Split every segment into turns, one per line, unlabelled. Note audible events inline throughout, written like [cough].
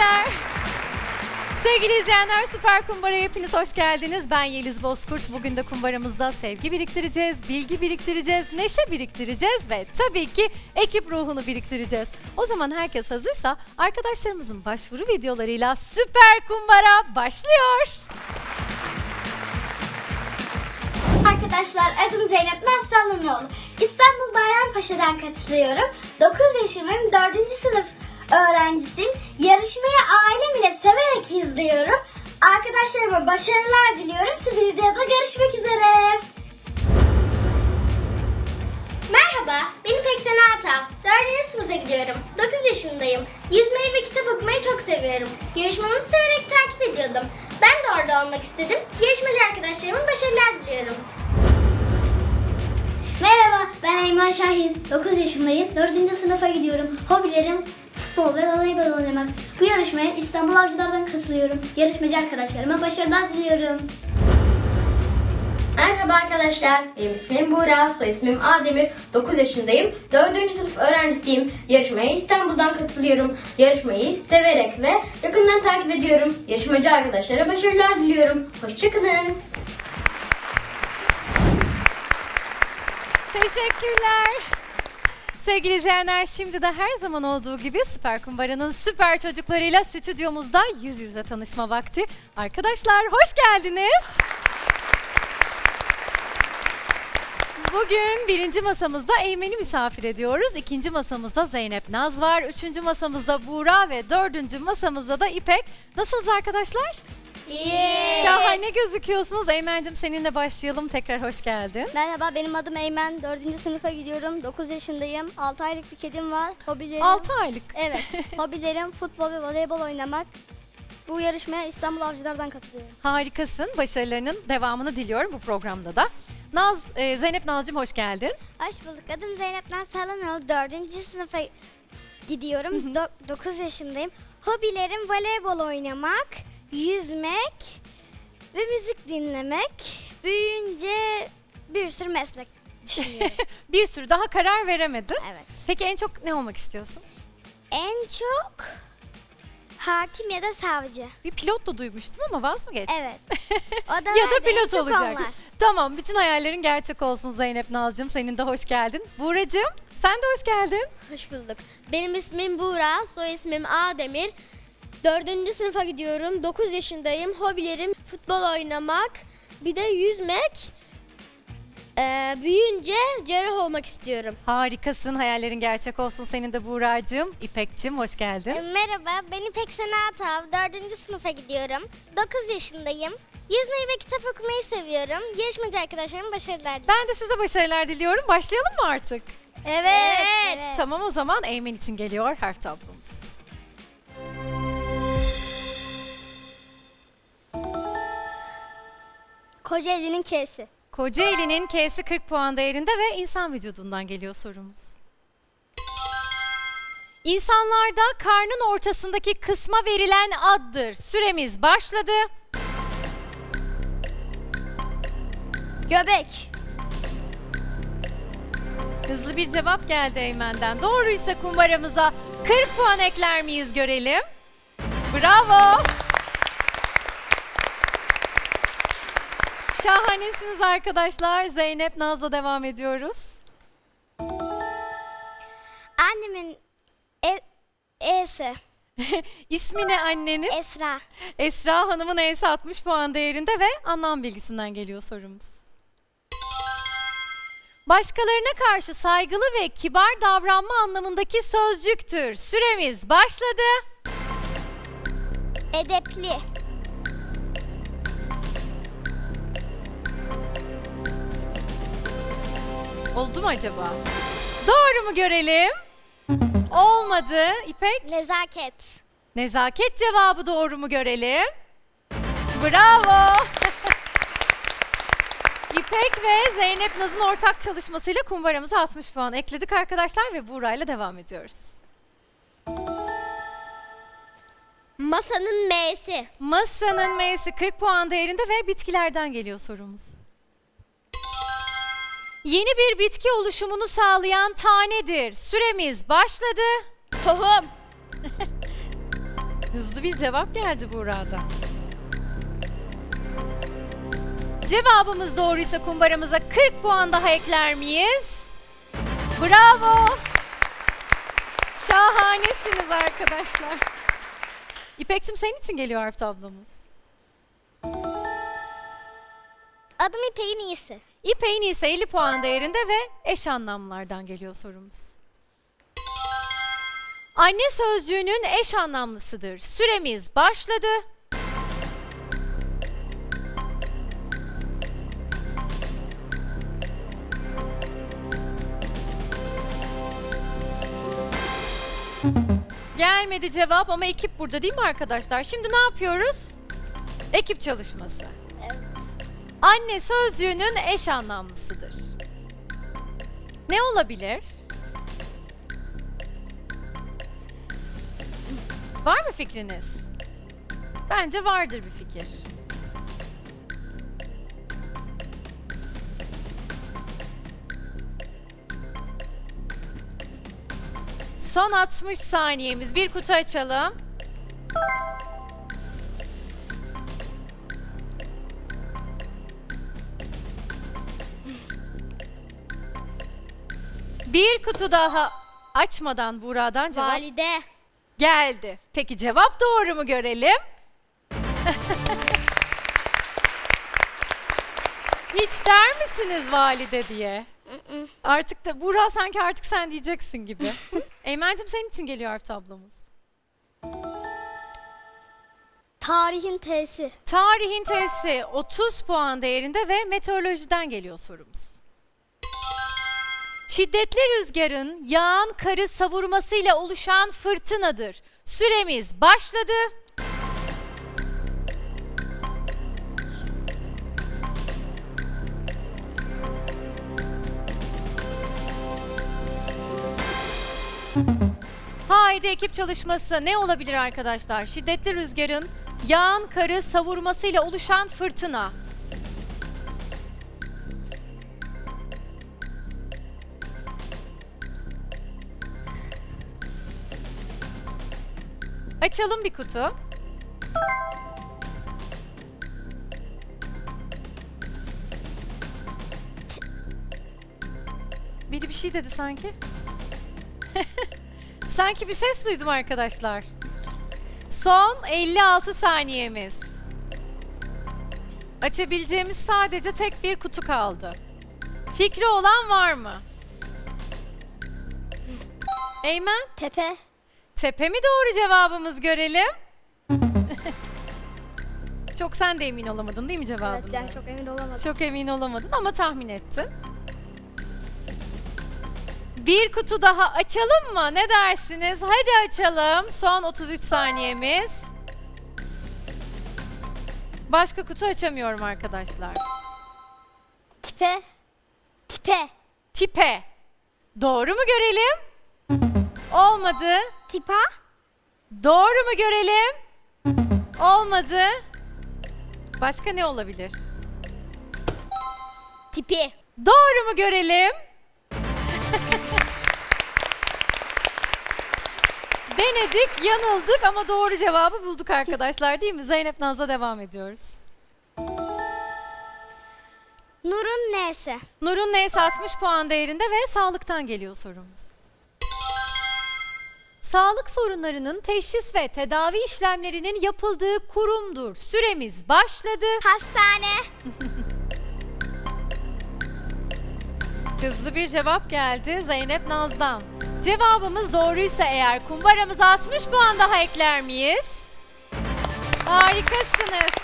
teşekkürler. Sevgili izleyenler Süper Kumbara'ya hepiniz hoş geldiniz. Ben Yeliz Bozkurt. Bugün de kumbaramızda sevgi biriktireceğiz, bilgi biriktireceğiz, neşe biriktireceğiz ve tabii ki ekip ruhunu biriktireceğiz. O zaman herkes hazırsa arkadaşlarımızın başvuru videolarıyla Süper Kumbara başlıyor.
Arkadaşlar adım Zeynep Naslanoğlu. İstanbul Bayrampaşa'dan katılıyorum. 9 yaşımın 4. sınıf öğrencisiyim. Yarışmayı ailem ile severek izliyorum. Arkadaşlarıma başarılar diliyorum. Stüdyoda görüşmek üzere. Merhaba, benim Peksena Atam. 4. sınıfa gidiyorum. 9 yaşındayım. Yüzmeyi ve kitap okumayı çok seviyorum. Yarışmanızı severek takip ediyordum. Ben de orada olmak istedim. Yarışmacı arkadaşlarıma başarılar diliyorum. Merhaba, ben Eymen Şahin. 9 yaşındayım. 4. sınıfa gidiyorum. Hobilerim futbol ve voleybol oynamak. Bu yarışmaya İstanbul Avcılar'dan katılıyorum. Yarışmacı arkadaşlarıma başarılar diliyorum.
Merhaba arkadaşlar, benim ismim Buğra, soy ismim Ademir, 9 yaşındayım, 4. sınıf öğrencisiyim. Yarışmaya İstanbul'dan katılıyorum. Yarışmayı severek ve yakından takip ediyorum. Yarışmacı arkadaşlara başarılar diliyorum. Hoşçakalın.
Teşekkürler. Sevgili izleyenler şimdi de her zaman olduğu gibi Süper Kumbara'nın süper çocuklarıyla stüdyomuzda yüz yüze tanışma vakti. Arkadaşlar hoş geldiniz. Bugün birinci masamızda Eymen'i misafir ediyoruz. İkinci masamızda Zeynep Naz var. Üçüncü masamızda Buğra ve dördüncü masamızda da İpek. Nasılsınız arkadaşlar? Şahane gözüküyorsunuz. Eymen'cim seninle başlayalım. Tekrar hoş geldin.
Merhaba benim adım Eymen. 4. sınıfa gidiyorum. 9 yaşındayım. 6 aylık bir kedim var. Hobilerim
6 aylık.
Evet. [laughs] Hobilerim futbol ve voleybol oynamak. Bu yarışmaya İstanbul Avcılar'dan katılıyorum.
Harikasın. Başarılarının devamını diliyorum bu programda da. Naz, e, Zeynep Nazcığım hoş geldin.
Hoş bulduk. Adım Zeynep Nasalanoğlu. 4. sınıfa gidiyorum. 9 yaşındayım. Hobilerim voleybol oynamak, yüzmek ve müzik dinlemek. Büyüyünce bir sürü meslek düşünüyorum. [laughs]
Bir sürü daha karar veremedin.
evet.
Peki en çok ne olmak istiyorsun?
En çok hakim ya da savcı.
Bir pilot da duymuştum ama vaz mı geçtin?
Evet. [laughs] O da
ya da
nerede? En
pilot
çok
olacak.
onlar.
Tamam, bütün hayallerin gerçek olsun Zeynep Nazcığım. Senin de hoş geldin. Buğracığım, sen de hoş geldin.
Hoş bulduk. Benim ismim Buğra, soy ismim Ademir. Dördüncü sınıfa gidiyorum. 9 yaşındayım. Hobilerim futbol oynamak, bir de yüzmek. Ee, büyüyünce cerrah olmak istiyorum.
Harikasın, hayallerin gerçek olsun senin de Buğracığım. İpek'cim hoş geldin.
Merhaba, ben İpek Sena Atav. 4. sınıfa gidiyorum. 9 yaşındayım. Yüzmeyi ve kitap okumayı seviyorum. Yarışmacı arkadaşlarıma başarılar diliyorum.
Ben de size başarılar diliyorum. Başlayalım mı artık?
Evet.
Tamam o zaman Eymen için geliyor harf tablomuz.
Kocaeli'nin K'si.
Kocaeli'nin K'si 40 puan değerinde ve insan vücudundan geliyor sorumuz. İnsanlarda karnın ortasındaki kısma verilen addır. Süremiz başladı.
Göbek.
Hızlı bir cevap geldi Eymen'den. Doğruysa kumbaramıza 40 puan ekler miyiz görelim. Bravo. Şahanesiniz arkadaşlar. Zeynep Naz'la devam ediyoruz.
Annemin e- E'si. [laughs]
İsmi ne annenin?
Esra.
Esra Hanım'ın E'si 60 puan değerinde ve anlam bilgisinden geliyor sorumuz. Başkalarına karşı saygılı ve kibar davranma anlamındaki sözcüktür. Süremiz başladı.
Edepli.
Oldu mu acaba? Doğru mu görelim? Olmadı. İpek,
Nezaket.
nezaket cevabı doğru mu görelim? Bravo. [laughs] İpek ve Zeynep Naz'ın ortak çalışmasıyla kumbaramıza 60 puan ekledik arkadaşlar ve Buğra'yla devam ediyoruz.
Masanın M'si.
Masanın M'si 40 puan değerinde ve bitkilerden geliyor sorumuz. Yeni bir bitki oluşumunu sağlayan tanedir. Süremiz başladı.
Tohum. [laughs]
Hızlı bir cevap geldi Buğra'dan. Cevabımız doğruysa kumbaramıza 40 puan daha ekler miyiz? Bravo! Şahanesiniz arkadaşlar. İpekçim senin için geliyor harf tablomuz.
Adım İpek'in iyisi.
İpek'in ise 50 puan değerinde ve eş anlamlardan geliyor sorumuz. Anne sözcüğünün eş anlamlısıdır. Süremiz başladı. Gelmedi cevap ama ekip burada değil mi arkadaşlar? Şimdi ne yapıyoruz? Ekip çalışması. Anne sözcüğünün eş anlamlısıdır. Ne olabilir? Var mı fikriniz? Bence vardır bir fikir. Son 60 saniyemiz. Bir kutu açalım. Bir kutu daha açmadan Buğra'dan cevap
Valide.
geldi. Peki cevap doğru mu görelim? [laughs] Hiç der misiniz valide diye? Artık da Buğra sanki artık sen diyeceksin gibi. [laughs] Eymen'cim senin için geliyor harf tablomuz.
Tarihin T'si.
Tarihin T'si 30 puan değerinde ve meteorolojiden geliyor sorumuz. Şiddetli rüzgarın yağan karı savurmasıyla oluşan fırtınadır. Süremiz başladı. Haydi ekip çalışması ne olabilir arkadaşlar? Şiddetli rüzgarın yağan karı savurmasıyla oluşan fırtına. Açalım bir kutu. Biri bir şey dedi sanki. [laughs] Sanki bir ses duydum arkadaşlar. Son 56 saniyemiz. Açabileceğimiz sadece tek bir kutu kaldı. Fikri olan var mı? Eymen,
Tepe.
Tepe mi doğru cevabımız görelim? çok sen de emin olamadın değil mi cevabından?
Evet yani çok emin olamadım.
Çok emin olamadın ama tahmin ettin. Bir kutu daha açalım mı? Ne dersiniz? Hadi açalım. Son 33 saniyemiz. Başka kutu açamıyorum arkadaşlar.
Tipe. Tipe.
Tipe. Doğru mu görelim? Olmadı.
Tipa.
Doğru mu görelim? Olmadı. Başka ne olabilir?
Tipi.
Doğru mu görelim? [laughs] Denedik, yanıldık ama doğru cevabı bulduk arkadaşlar değil mi? Zeynep Naz'la devam ediyoruz.
Nur'un N'si.
Nur'un neyse 60 puan değerinde ve sağlıktan geliyor sorumuz. Sağlık sorunlarının teşhis ve tedavi işlemlerinin yapıldığı kurumdur. Süremiz başladı.
Hastane. [laughs]
Hızlı bir cevap geldi Zeynep Naz'dan. Cevabımız doğruysa eğer kumbaramıza 60 puan daha ekler miyiz? Harikasınız.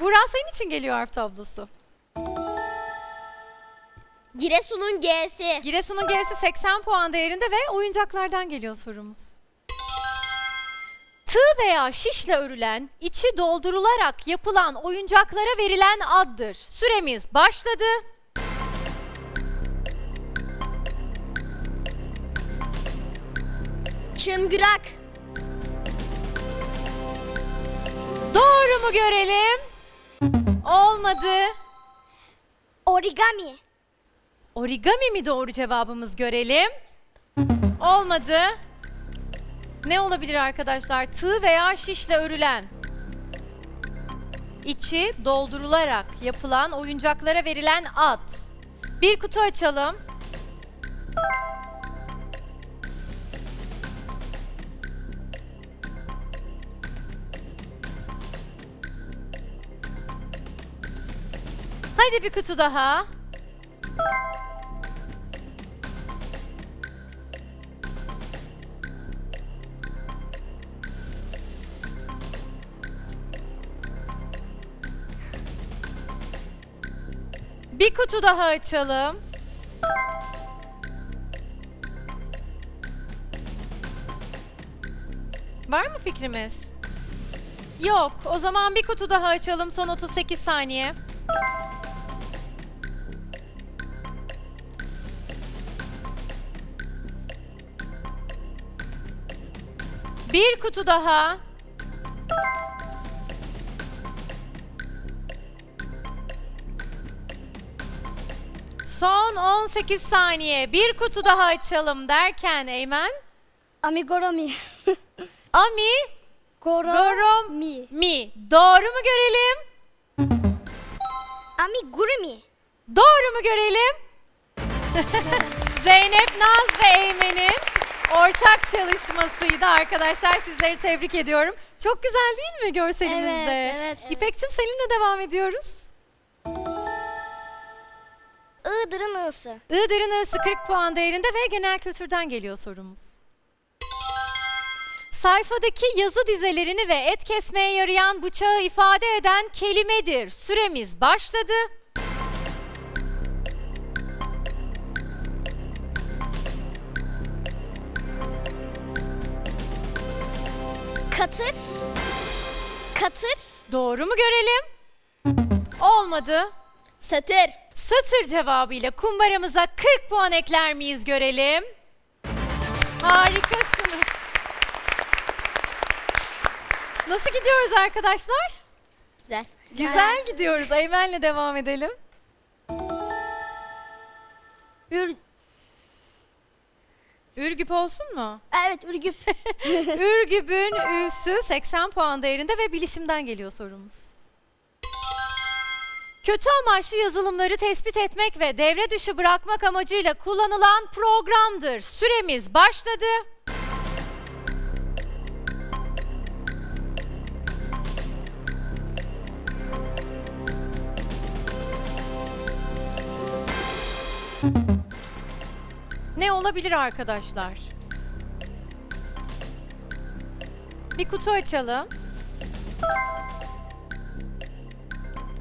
Burak senin için geliyor harf tablosu.
Giresun'un G'si.
Giresun'un G'si 80 puan değerinde ve oyuncaklardan geliyor sorumuz. Tığ veya şişle örülen, içi doldurularak yapılan oyuncaklara verilen addır. Süremiz başladı.
Çıngırak.
Doğru mu görelim? Olmadı.
Origami.
Origami mi doğru cevabımız görelim? Olmadı. Ne olabilir arkadaşlar? Tığ veya şişle örülen. İçi doldurularak yapılan oyuncaklara verilen at. Bir kutu açalım. Hadi bir kutu daha. Bir kutu daha açalım. Var mı fikrimiz? Yok. O zaman bir kutu daha açalım. Son 38 saniye. Bir kutu daha. Son 18 saniye. Bir kutu daha açalım derken Eymen.
Amigoromi. [laughs]
Ami,
Goro.
Gorom,
Mi.
mi. Doğru mu görelim?
Amigurumi.
Doğru mu görelim? [laughs] Zeynep Naz ve Eymen'in ortak çalışmasıydı arkadaşlar. Sizleri tebrik ediyorum. Çok güzel değil mi görselimizde?
Evet, evet.
İpek'cim seninle devam ediyoruz.
Isı.
Iğdır'ın ısı 40 puan değerinde ve genel kültürden geliyor sorumuz. Sayfadaki yazı dizelerini ve et kesmeye yarayan bıçağı ifade eden kelimedir. Süremiz başladı.
Katır. Katır.
Doğru mu görelim? Olmadı.
Satır.
Satır cevabıyla kumbaramıza 40 puan ekler miyiz görelim. Harikasınız. Nasıl gidiyoruz arkadaşlar?
Güzel.
Güzel gidiyoruz. Eymen'le devam edelim.
Ür
Ürgüp olsun mu?
evet Ürgüp. [laughs]
Ürgüp'ün üssü 80 puan değerinde ve bilişimden geliyor sorumuz. Kötü amaçlı yazılımları tespit etmek ve devre dışı bırakmak amacıyla kullanılan programdır. Süremiz başladı. Ne olabilir arkadaşlar? Bir kutu açalım.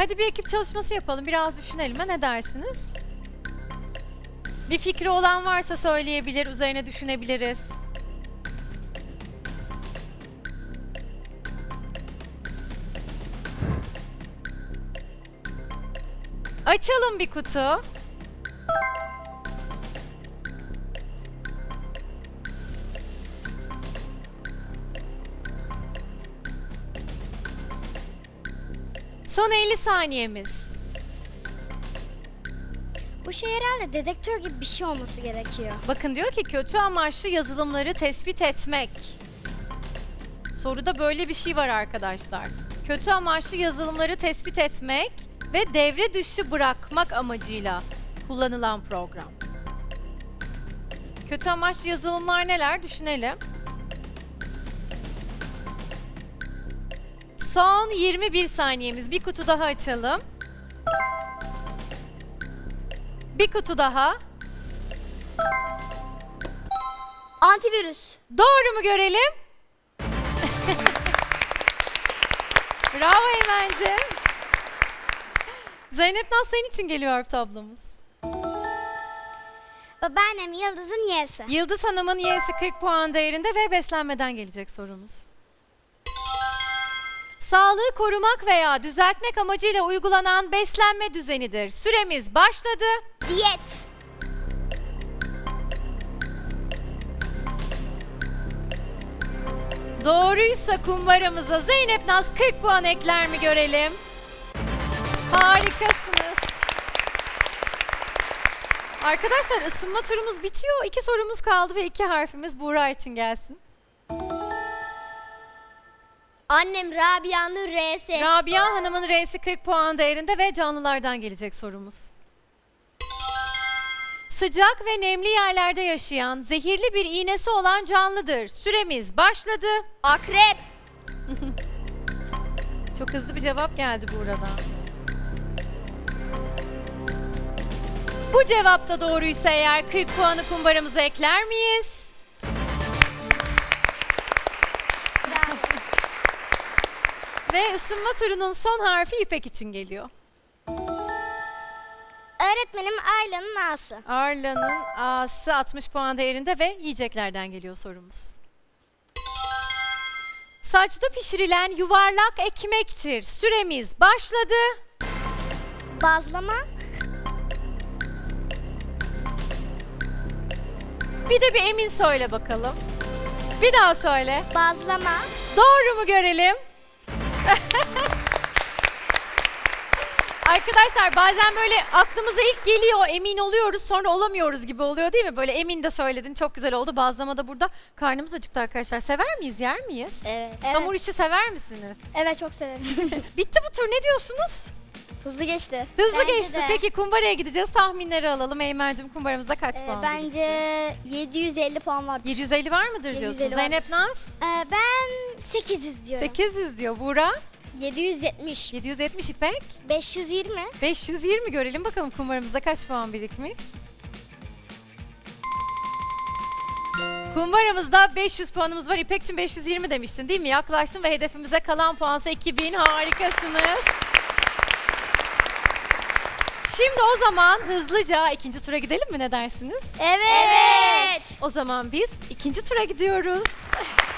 Hadi bir ekip çalışması yapalım. Biraz düşünelim. Ha, ne dersiniz? Bir fikri olan varsa söyleyebilir. Üzerine düşünebiliriz. Açalım bir kutu. Saniyemiz.
Bu şey herhalde dedektör gibi bir şey olması gerekiyor.
Bakın diyor ki kötü amaçlı yazılımları tespit etmek. Soruda böyle bir şey var arkadaşlar. Kötü amaçlı yazılımları tespit etmek ve devre dışı bırakmak amacıyla kullanılan program. Kötü amaçlı yazılımlar neler düşünelim. Son 21 saniyemiz. Bir kutu daha açalım. Bir kutu daha.
Antivirüs.
Doğru mu görelim? [laughs] Bravo Eymen'cim. Zeynep Naz senin için geliyor harf tablomuz.
Babaannem Yıldız'ın Y'si.
Yıldız Hanım'ın Y'si 40 puan değerinde ve beslenmeden gelecek sorumuz. Sağlığı korumak veya düzeltmek amacıyla uygulanan beslenme düzenidir. Süremiz başladı.
Diyet.
Doğruysa kumbaramıza Zeynep Naz 40 puan ekler mi görelim? Harikasınız. Arkadaşlar ısınma turumuz bitiyor. İki sorumuz kaldı ve iki harfimiz Buğra için gelsin.
Annem Rabia'nın R'si.
Rabia Hanım'ın R'si 40 puan değerinde ve canlılardan gelecek sorumuz. Sıcak ve nemli yerlerde yaşayan, zehirli bir iğnesi olan canlıdır. Süremiz başladı.
Akrep. [laughs]
Çok hızlı bir cevap geldi buradan. Bu cevap da doğruysa eğer 40 puanı kumbaramıza ekler miyiz? Ve ısınma turunun son harfi İpek için geliyor.
Öğretmenim Ayla'nın A'sı.
Arla'nın A'sı 60 puan değerinde ve yiyeceklerden geliyor sorumuz. Saçta pişirilen yuvarlak ekmektir. Süremiz başladı.
Bazlama.
Bir de bir emin söyle bakalım. Bir daha söyle.
Bazlama.
Doğru mu görelim? [laughs] Arkadaşlar bazen böyle aklımıza ilk geliyor, emin oluyoruz, sonra olamıyoruz gibi oluyor değil mi? Böyle emin de söyledin, çok güzel oldu. Bazlama da burada. Karnımız acıktı arkadaşlar. Sever miyiz, yer miyiz?
Evet.
Hamur işi sever misiniz?
Evet çok severim. [laughs]
Bitti bu tur, ne diyorsunuz?
Hızlı geçti.
Hızlı
Bence
geçti.
de.
Peki kumbaraya gideceğiz. Tahminleri alalım. Eymen'cim kumbaramızda kaç
Ee,
puan?
bence 750 puan vardır.
750 var mıdır
750
diyorsun?
vardır.
Zeynep Naz?
Ee, ben 800 diyorum.
800 diyor. Buğra?
770.
770 İpek?
520.
520 görelim bakalım kumbaramızda kaç puan birikmiş. Kumbaramızda 500 puanımız var. İpek'cim 520 demiştin değil mi? Yaklaştın ve hedefimize kalan puansa 2000. Harikasınız. Şimdi o zaman hızlıca ikinci tura gidelim mi ne dersiniz?
Evet.
O zaman biz ikinci tura gidiyoruz. [laughs]